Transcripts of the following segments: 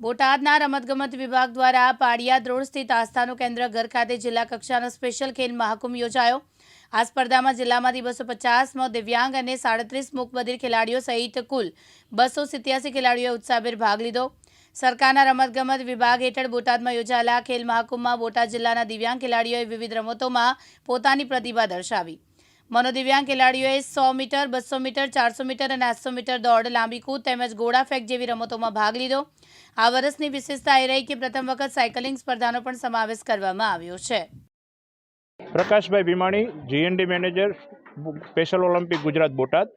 બોટાદના રમતગમત વિભાગ દ્વારા પાડિયાદ રોડ સ્થિત આસ્થાનું કેન્દ્ર ઘર ખાતે જિલ્લા કક્ષાનો સ્પેશિયલ ખેલ મહાકુંભ યોજાયો. આ સ્પર્ધામાં જિલ્લામાંથી બસો પચાસમાં, દિવ્યાંગ અને સાડત્રીસ મુકબધિર ખેલાડીઓ સહિત કુલ બસો સિત્યાસી ખેલાડીઓએ ઉત્સાહભેર ભાગ લીધો. સરકારના રમતગમત વિભાગ હેઠળ બોટાદમાં યોજાયેલા ખેલ મહાકુંભમાં બોટાદ જિલ્લાના દિવ્યાંગ ખેલાડીઓએ વિવિધ રમતોમાં પોતાની પ્રતિભા દર્શાવી. મનોદિવ્યાંગ ખેલાડીઓએ સો મીટર બસો મીટર ચારસો મીટર અને આઠસો મીટર દોડ લાંબી કૂદ તેમજ ગોળા ફેંક જેવી રમતોમાં ભાગ લીધો. આ વર્ષની વિશેષતા એ રહી કે પ્રથમ વખત સાયકલિંગ સ્પર્ધાનો પણ સમાવેશ કરવામાં આવ્યો છે. Prakashbhai Bhimani GND manager special Olympic Gujarat Botad.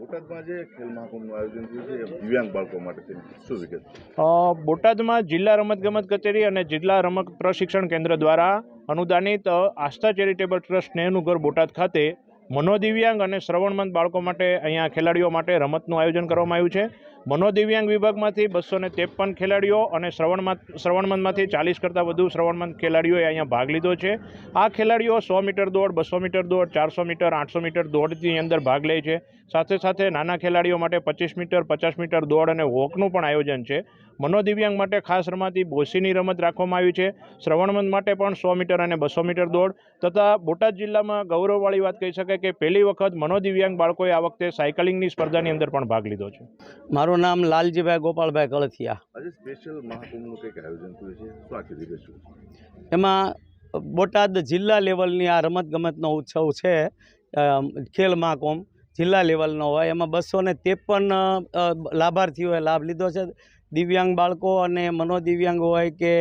બોટાદમાં જે ખેલ મહાકુંભનું આયોજન થયું છે. દિવ્યાંગ બાળકો માટે તેની શું વિગત બોટાદમાં જિલ્લા રમતગમત કચેરી અને જિલ્લા રમત પ્રશિક્ષણ કેન્દ્ર દ્વારા અનુદાનિત આસ્થા ચેરિટેબલ ટ્રસ્ટ સ્નેહનું ઘર બોટાદ ખાતે મનોદિવ્યાંગ અને શ્રવણમંદ બાળકો માટે અહીંયા ખેલાડીઓ માટે રમતનું આયોજન કરવામાં આવ્યું છે. મનોદિવ્યાંગ વિભાગમાંથી બસો ને ત્રેપન ખેલાડીઓ અને શ્રવણમાં શ્રવણમંદમાંથી ચાલીસ કરતાં વધુ શ્રવણમંદ ખેલાડીઓએ અહીંયા ભાગ લીધો છે. આ ખેલાડીઓ સો મીટર દોડ, બસો મીટર દોડ, ચારસો મીટર, આઠસો મીટર દોડની અંદર ભાગ લે છે. સાથે સાથે નાના ખેલાડીઓ માટે પચીસ મીટર, પચાસ મીટર દોડ અને વોકનું પણ આયોજન છે. મનોદિવ્યાંગ માટે ખાસ રમાતી બોસીની રમત રાખવામાં આવી છે. શ્રવણમંદ માટે પણ સો મીટર અને બસો મીટર દોડ. તથા બોટાદ જિલ્લામાં ગૌરવવાળી વાત કહી શકાય કે પહેલી વખત મનોદિવ્યાંગ બાળકોએ આ વખતે સાયકલિંગની સ્પર્ધાની અંદર પણ ભાગ લીધો છે. મારું નામ લાલજીભાઈ ગોપાલભાઈ કળથિયા. આજે સ્પેશિયલ મહાકુંભનું કંઈક આયોજન થયું છે? શું આખી વિગત એમાં બોટાદ જિલ્લા લેવલની આ રમતગમતનો ઉત્સવ છે ખેલ મહાકુંભ જિલ્લા લેવલનો હોય. એમાં બસો ને ત્રેપન લાભાર્થીઓએ લાભ લીધો છે. દિવ્યાંગ બાળકો અને મનોદિવ્યાંગ હોય કે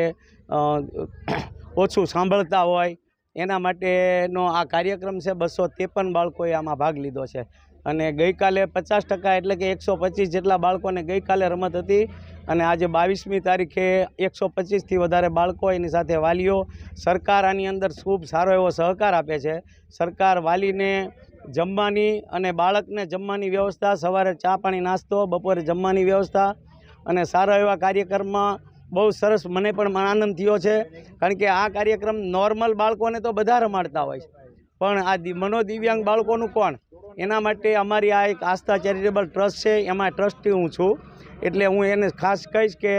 ઓછું સાંભળતા હોય એના માટેનો આ કાર્યક્રમ છે. બસો ત્રેપન બાળકોએ આમાં ભાગ લીધો છે. અને ગઈકાલે પચાસ ટકા એટલે કે એકસો પચીસ જેટલા બાળકોને ગઈકાલે રમત હતી. અને આજે બાવીસમી તારીખે એકસો પચીસથી વધારે બાળકો એની સાથે વાલીઓ. સરકાર આની અંદર ખૂબ સારો એવો સહકાર આપે છે. સરકાર વાલીને જમવાની અને બાળકને જમવાની વ્યવસ્થા, સવારે ચા પાણી, નાસ્તો, બપોરે જમવાની વ્યવસ્થા અને સારા એવા કાર્યક્રમમાં બહુ સરસ મને પણ આનંદ થયો છે. કારણ કે આ કાર્યક્રમ નોર્મલ બાળકોને તો બધા રમાડતા હોય છે. પણ આ મનોદિવ્યાંગ બાળકોનું કોણ? એના માટે અમારી આ એક આસ્થા ચેરિટેબલ ટ્રસ્ટ છે, એમાં ટ્રસ્ટી હું છું. એટલે હું એને ખાસ કહીશ કે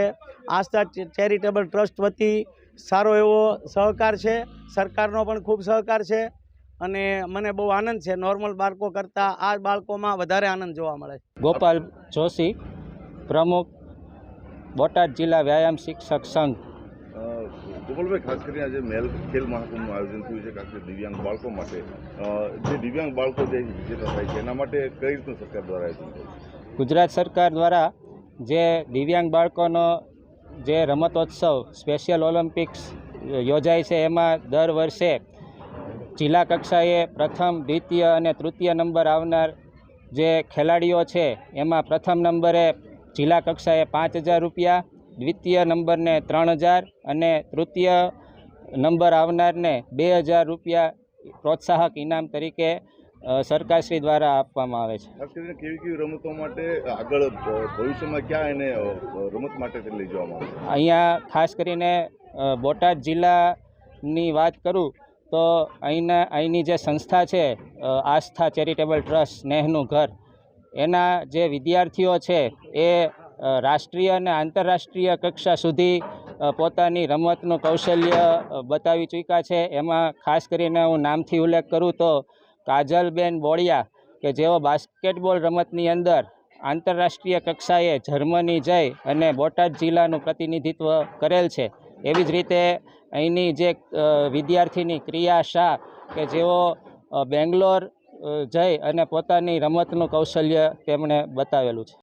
આસ્થા ચેરિટેબલ ટ્રસ્ટ વતી સારો એવો સહકાર છે, સરકારનો પણ ખૂબ સહકાર છે અને મને બહુ આનંદ છે નોર્મલ બાળકો કરતાં આ બાળકોમાં વધારે આનંદ જોવા મળે છે. ગોપાલ જોશી, પ્રમુખ બોટાદ જિલ્લા વ્યાયામ શિક્ષક સંઘ. ગોપાલભાઈ, ખાસ કરીને આજે મેલ, ખેલ મહાકુંભનું આયોજન થયું છે, ખાસ કરીને દિવ્યાંગ બાળકો માટે. જે દિવ્યાંગ બાળકો જે વિજેતા થાય છે, એના માટે કઈ રીતનું સરકાર દ્વારા આયોજન ગુજરાત સરકાર દ્વારા જે દિવ્યાંગ બાળકોનો જે રમતોત્સવ, સ્પેશિયલ ઓલિમ્પિક્સ યોજાય છે, એમાં દર વર્ષે જિલ્લા કક્ષાએ પ્રથમ, દ્વિતીય અને તૃતીય નંબર આવનાર જે ખેલાડીઓ છે, એમાં પ્રથમ નંબરે જિલ્લા કક્ષાએ પાંચ હજાર રૂપિયા દ્વિતીય નંબરને ત્રણ હજાર અને તૃતીય નંબર આવનારને બે હજાર રૂપિયા પ્રોત્સાહક ઇનામ તરીકે સરકારશ્રી દ્વારા આપવામાં આવે છે. કેવી કેવી રમતો માટે આગળ ભવિષ્યમાં ક્યાં એને રમત માટે લઈ જવામાં આવે અહીંયા ખાસ કરીને બોટાદ જિલ્લાની વાત કરું તો અહીંના અહીંની જે સંસ્થા છે આસ્થા ચેરિટેબલ ટ્રસ્ટ નેહનું ઘર એના જે વિદ્યાર્થીઓ છે એ રાષ્ટ્રીય અને આંતરરાષ્ટ્રીય કક્ષા સુધી પોતાની રમતનું કૌશલ્ય બતાવી ચૂક્યા છે. એમાં ખાસ કરીને હું નામથી ઉલ્લેખ કરું તો કાજલબેન બોળિયા, કે જેઓ બાસ્કેટબોલ રમતની અંદર આંતરરાષ્ટ્રીય કક્ષાએ જર્મની જઈ અને બોટાદ જિલ્લાનું પ્રતિનિધિત્વ કરેલ છે. એવી જ રીતે અહીંની જે વિદ્યાર્થીની ક્રિયા શાહ, કે જેઓ બેંગ્લોર જઈ અને પોતાની રમતનું કૌશલ્ય તેમણે બતાવેલું છે.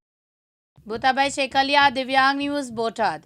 બોતાભાઈ શેકલિયા દિવ્યાંગ ન્યૂઝ બોટાદ.